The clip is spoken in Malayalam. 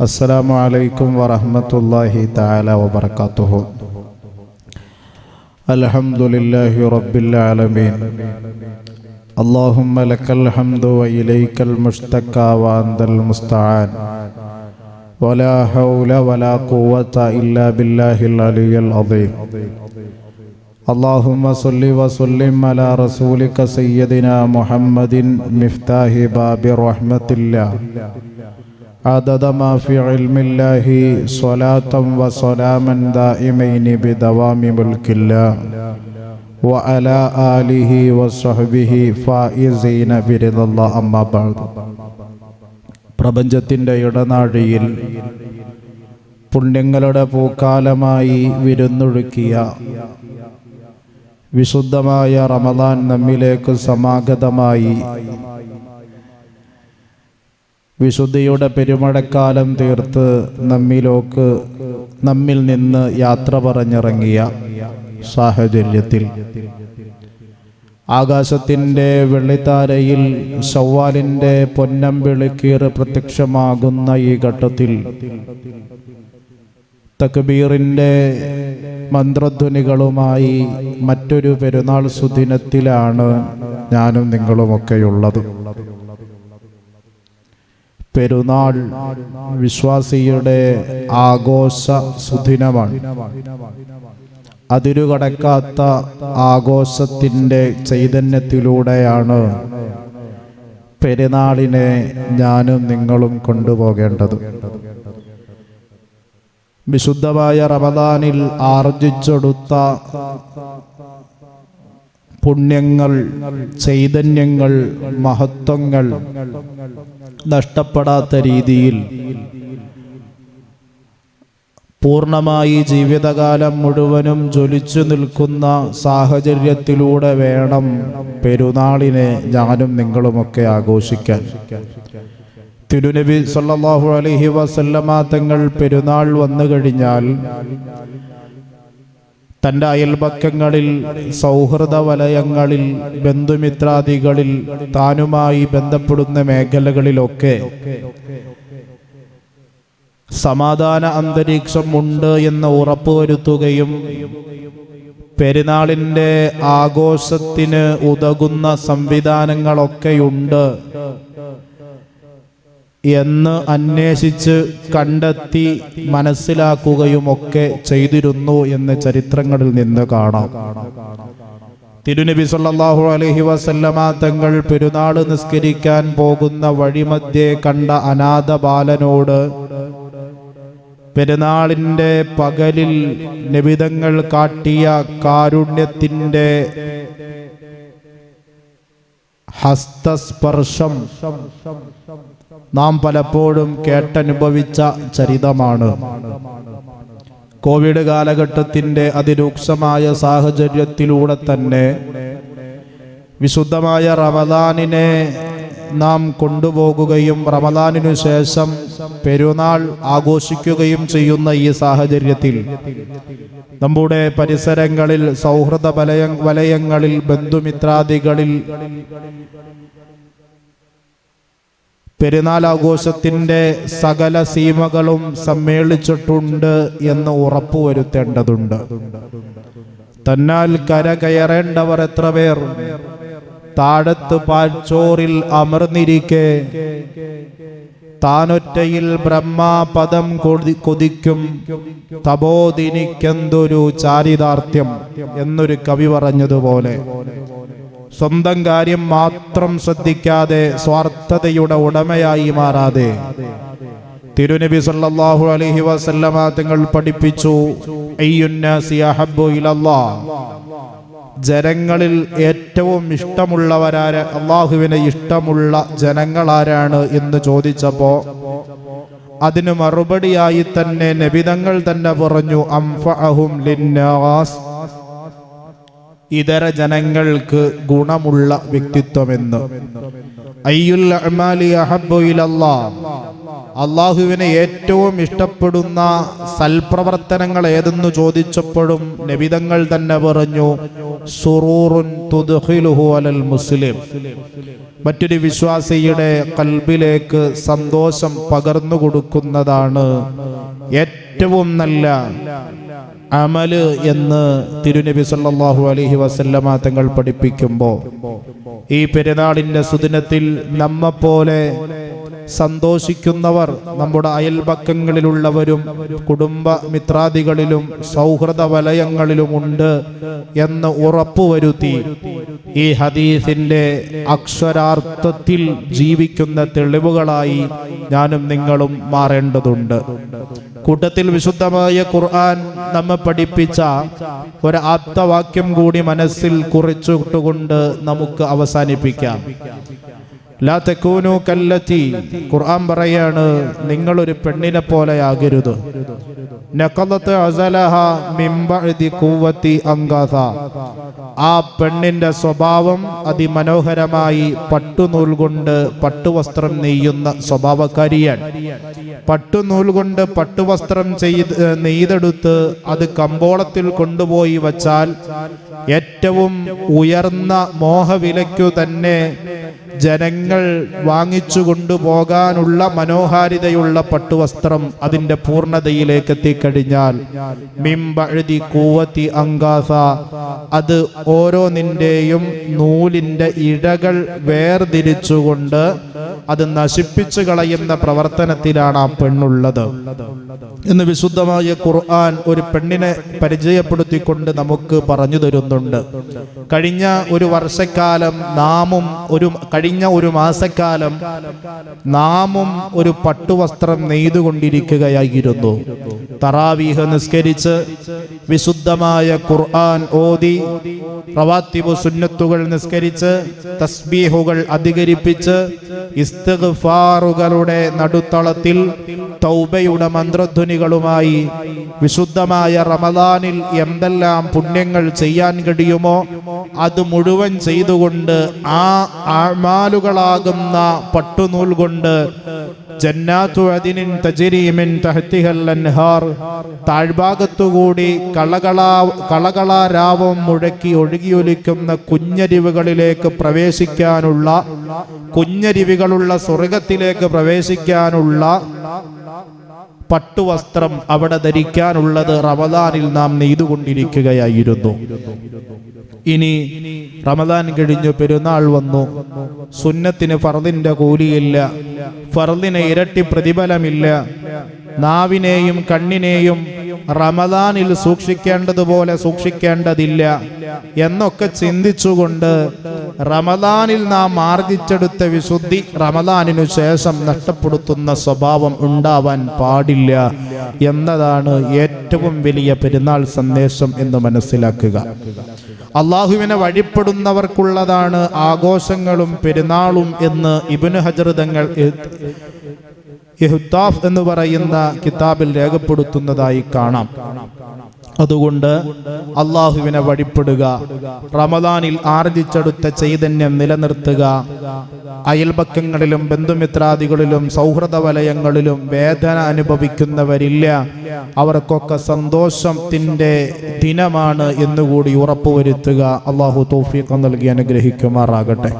السلام عليكم ورحمة الله تعالى وبركاته الحمد لله رب العالمين اللهم لك الحمد وإليك المشتكى وأنت المستعان ولا حول ولا قوة إلا بالله العلي العظيم اللهم صل وسلم على رسولك سيدنا محمد مفتاح باب رحمة الله عدد ما في علم الله صلاة وسلاما دائمين بدوام ملك الله وعلى آله وصحبه فائزين برضا الله أما بعد പ്രപഞ്ചത്തിൻ്റെ ഇടനാഴിയിൽ പുണ്യങ്ങളുടെ പൂക്കാലമായി വിരുന്നൊഴുക്കിയ വിശുദ്ധമായ റമദാൻ നമ്മിലേക്ക് സമാഗതമായി വിശുദ്ധിയുടെ പെരുമഴക്കാലം തീർത്ത് നമ്മിലോക്ക് നമ്മിൽ നിന്ന് യാത്ര പറഞ്ഞിറങ്ങിയ സാഹചര്യത്തിൽ. ആകാശത്തിന്റെ വെള്ളിത്താരയിൽ സവ്വാലിന്റെ പൊന്നം വിളിക്കീറ് പ്രത്യക്ഷമാകുന്ന ഈ ഘട്ടത്തിൽ തക്ബീറിന്റെ മന്ത്രധ്വനികളുമായി മറ്റൊരു പെരുന്നാൾ സുദിനത്തിലാണ് ഞാനും നിങ്ങളുമൊക്കെയുള്ളത്. പെരുന്നാൾ വിശ്വാസിയുടെ ആഘോഷ സുദിനമാണ്. അതിരുകടക്കാത്ത ആഘോഷത്തിന്റെ ചൈതന്യത്തിലൂടെയാണ് പെരുന്നാളിനെ ഞാനും നിങ്ങളും കൊണ്ടുപോകേണ്ടത്. വിശുദ്ധമായ റമദാനിൽ ആർജിച്ചെടുത്ത പുണ്യങ്ങൾ ചൈതന്യങ്ങൾ മഹത്വങ്ങൾ നഷ്ടപ്പെടാത്ത രീതിയിൽ പൂർണമായി ജീവിതകാലം മുഴുവനും ജ്വലിച്ചു നിൽക്കുന്ന സാഹചര്യത്തിലൂടെ വേണം പെരുന്നാളിനെ ഞാനും നിങ്ങളുമൊക്കെ ആഘോഷിക്കാൻ. തിരുനബി സല്ലാഹു അലഹി വസല്ലമ തങ്ങൾ പെരുന്നാൾ വന്നു കഴിഞ്ഞാൽ തന്റെ അയൽപക്കങ്ങളിൽ സൗഹൃദ വലയങ്ങളിൽ ബന്ധുമിത്രാദികളിൽ താനുമായി ബന്ധപ്പെടുന്ന മേഖലകളിലൊക്കെ സമാധാന അന്തരീക്ഷം ഉണ്ട് എന്ന് ഉറപ്പുവരുത്തുകയും പെരുന്നാളിന്റെ ആഘോഷത്തിന് ഉതകുന്ന സംവിധാനങ്ങളൊക്കെയുണ്ട്. എന്ന് അന്വേഷിച്ച് കണ്ടെത്തി മനസ്സിലാക്കുകയുമൊക്കെ ചെയ്തിരുന്നു എന്ന് ചരിത്രങ്ങളിൽ നിന്ന് കാണാം. തിരുനബി സല്ലാഹു അലഹി വസല്ലമ തങ്ങൾ പെരുന്നാൾ നിസ്കരിക്കാൻ പോകുന്ന വഴിമധ്യേ കണ്ട അനാഥ ബാലനോട് പെരുന്നാളിന്റെ പകലിൽ നിബിതങ്ങൾ കാട്ടിയ കാരുണ്യത്തിന്റെ ഹസ്തസ്പർശം നാം പലപ്പോഴും കേട്ടനുഭവിച്ച ചരിതമാണ്. കോവിഡ് കാലഘട്ടത്തിന്റെ അതിരൂക്ഷമായ സാഹചര്യത്തിലൂടെ തന്നെ വിശുദ്ധമായ റമദാനിനെ നാം കൊണ്ടുപോകുകയും റമദാനിനു ശേഷം പെരുന്നാൾ ആഘോഷിക്കുകയും ചെയ്യുന്ന ഈ സാഹചര്യത്തിൽ നമ്മുടെ പരിസരങ്ങളിൽ സൗഹൃദ വലയ വലയങ്ങളിൽ ബന്ധുമിത്രാദികളിൽ പെരുന്നാൾ ആഘോഷത്തിന്റെ സകല സീമകളും സമ്മേളിച്ചിട്ടുണ്ട് എന്ന് ഉറപ്പുവരുത്തേണ്ടതുണ്ട്. തന്നാൽ കര കയറേണ്ടവർ എത്ര പേർ? താഴത്ത് പാച്ചോറിൽ അമർന്നിരിക്കെ. താനൊറ്റയിൽ ബ്രഹ്മാപദം കൊതി കൊതിക്കും. തപോദിനിക്കെന്തൊരു ചാരിതാർത്ഥ്യം എന്നൊരു കവി പറഞ്ഞതുപോലെ. സ്വന്തം കാര്യം മാത്രം ശ്രദ്ധിക്കാതെ സ്വാർത്ഥതയുടെ ഉടമയായി മാറാതെ. തിരുനബി സല്ലല്ലാഹു അലൈഹി വസല്ലമ തങ്ങൾ പഠിപ്പിച്ചു ജനങ്ങളിൽ ഏറ്റവും ഇഷ്ടമുള്ളവരാര അള്ളാഹുവിനെ ഇഷ്ടമുള്ള ജനങ്ങളാരാണ് എന്ന് ചോദിച്ചപ്പോ അതിന് മറുപടിയായി തന്നെ നബിതങ്ങൾ തന്നെ പറഞ്ഞു അംഫഅഹും ലിന്നാസ്. ഇതര ജനങ്ങൾക്ക് ഗുണമുള്ള വ്യക്തിത്വമെന്ന്. അയ്യുൽ അള്ളാഹുവിനെ ഏറ്റവും ഇഷ്ടപ്പെടുന്ന സൽപ്രവർത്തനങ്ങൾ ഏതെന്ന് ചോദിച്ചപ്പോഴും നബിതങ്ങൾ തന്നെ പറഞ്ഞു സുറൂറുൻ അലൽ മുസ്ലിം. മറ്റൊരു വിശ്വാസിയുടെ കൽബിലേക്ക് സന്തോഷം പകർന്നു കൊടുക്കുന്നതാണ് ഏറ്റവും നല്ല അമൽ എന്ന് തിരുനബി സല്ലാഹു അലഹി വസല്ലമ തങ്ങൾ പഠിപ്പിക്കുമ്പോൾ ഈ പെരുന്നാളിന്റെ സുദിനത്തിൽ നമ്മെപ്പോലെ സന്തോഷിക്കുന്നവർ നമ്മുടെ അയൽപക്കങ്ങളിലുള്ളവരും കുടുംബ മിത്രാദികളിലും സൗഹൃദ വലയങ്ങളിലുമുണ്ട് എന്ന് ഉറപ്പുവരുത്തി ഈ ഹദീസിന്റെ അക്ഷരാർത്ഥത്തിൽ ജീവിക്കുന്ന തെളിവുകളായി ഞാനും നിങ്ങളും മാറേണ്ടതുണ്ട്. കൂട്ടത്തിൽ വിശുദ്ധമായ ഖുർആൻ നമ്മെ പഠിപ്പിച്ച ഒരു ആപ്തവാക്യം കൂടി മനസ്സിൽ കുറിച്ചുകൊണ്ട് നമുക്ക് അവസാനിപ്പിക്കാം. ലാ തെക്കൂനു കല്ലത്തി. ഖുർആൻ പറയാണ് നിങ്ങളൊരു പെണ്ണിനെ പോലെയാകരുത്. നഖലത്ത് അസലഹ മിമ്പഴുതി കൂവത്തി അങ്കാഥ ആ പെണ്ണിന്റെ സ്വഭാവം അതിമനോഹരമായി പട്ടുനൂൽ കൊണ്ട് പട്ടുവസ്ത്രം നെയ്യുന്ന സ്വഭാവക്കാരിയാണ്. പട്ടുനൂൽ കൊണ്ട് പട്ടുവസ്ത്രം ചെയ്ത് നെയ്തെടുത്ത് അത് കമ്പോളത്തിൽ കൊണ്ടുപോയി വച്ചാൽ ഏറ്റവും ഉയർന്ന മോഹവിലയ്ക്കു തന്നെ ജനങ്ങൾ വാങ്ങിച്ചു കൊണ്ടുപോകാനുള്ള മനോഹാരിതയുള്ള പട്ടുവസ്ത്രം അതിന്റെ പൂർണതയിലേക്ക് എത്തിക്കഴിഞ്ഞാൽ മിമ്പഴുതി കൂവത്തി അങ്കാസ അത് ഓരോ ഓരോന്നിന്റെയും നൂലിന്റെ ഇഴകൾ വേർതിരിച്ചുകൊണ്ട് അത് നശിപ്പിച്ചു കളയുന്ന പ്രവർത്തനത്തിലാണ് ആ പെണ്ണുള്ളത്. എന്ന് വിശുദ്ധമായ ഖുർആൻ ഒരു പെണ്ണിനെ പരിചയപ്പെടുത്തിക്കൊണ്ട് നമുക്ക് പറഞ്ഞു തരുന്നുണ്ട്. കഴിഞ്ഞ ഒരു വർഷക്കാലം നാമും ഒരു ഒരു മാസക്കാലം നാമും ഒരു പട്ടുവസ്ത്രം നെയ്തുകൊണ്ടിരിക്കുകയായിരുന്നു. തറാവീഹ് നിസ്കരിച്ച് വിശുദ്ധമായ ഖുർആൻ ഓതി റവാത്തിബു സുന്നത്തുകൾ നിസ്കരിച്ച് തസ്ബീഹുകൾ അധികരിപ്പിച്ച് ഇസ്തിഗ്ഫാറുകളുടെ നടുത്തളത്തിൽ തൗബയുടെ മന്ത്രധ്വനികളുമായി വിശുദ്ധമായ റമദാനിൽ എന്തെല്ലാം പുണ്യങ്ങൾ ചെയ്യാൻ കഴിയുമോ അത് മുഴുവൻ ചെയ്തുകൊണ്ട് ആ ആമാലുകളാകുന്ന പട്ടുനൂൽ കൊണ്ട് അൻഹാർ. താഴ്ഭാഗത്തുകൂടി കളകളാ കളകളാരാവം മുഴക്കി ഒഴുകിയൊലിക്കുന്ന കുഞ്ഞരിവുകളിലേക്ക് പ്രവേശിക്കാനുള്ള കുഞ്ഞരിവികളുള്ള സ്വർഗത്തിലേക്ക് പ്രവേശിക്കാനുള്ള പട്ടുവസ്ത്രം അവിടെ ധരിക്കാനുള്ളത് റമദാനിൽ നാം നെയ്തുകൊണ്ടിരിക്കുകയായിരുന്നു. ഇനി റമദാൻ കഴിഞ്ഞു പെരുന്നാൾ വന്നു. സുന്നത്തിന് ഫർദിന്റെ കൂലിയില്ല. ഫർദിന് ഇരട്ടി പ്രതിഫലമില്ല. നാവിനെയും കണ്ണിനെയും റമദാനിൽ സൂക്ഷിക്കേണ്ടതുപോലെ സൂക്ഷിക്കേണ്ടതില്ല എന്നൊക്കെ ചിന്തിച്ചുകൊണ്ട് റമദാനിൽ നാം ആർജിച്ചെടുത്ത വിശുദ്ധി റമദാനിനു ശേഷം നഷ്ടപ്പെടുത്തുന്ന സ്വഭാവം ഉണ്ടാവാൻ പാടില്ല എന്നതാണ് ഏറ്റവും വലിയ പെരുന്നാൾ സന്ദേശം എന്ന് മനസ്സിലാക്കുക. അള്ളാഹുവിനെ വഴിപ്പെടുന്നവർക്കുള്ളതാണ് ആഘോഷങ്ങളും പെരുന്നാളും എന്ന് ഇബിന് ഹജർ തങ്ങൾ ഇഹ്താഫ് എന്ന് പറയുന്ന കിതാബിൽ രേഖപ്പെടുത്തുന്നതായി കാണാം. അതുകൊണ്ട് അള്ളാഹുവിനെ വഴിപ്പെടുക റമദാനിൽ ആർജിച്ചെടുത്ത ചൈതന്യം നിലനിർത്തുക അയൽപക്കങ്ങളിലും ബന്ധുമിത്രാദികളിലും സൗഹൃദ വലയങ്ങളിലും വേദന അനുഭവിക്കുന്നവരില്ല. അവർക്കൊക്കെ സന്തോഷത്തിന്റെ ദിനമാണ് എന്നുകൂടി ഉറപ്പുവരുത്തുക. അള്ളാഹു തൗഫീഖ് നൽകി അനുഗ്രഹിക്കുമാറാകട്ടെ.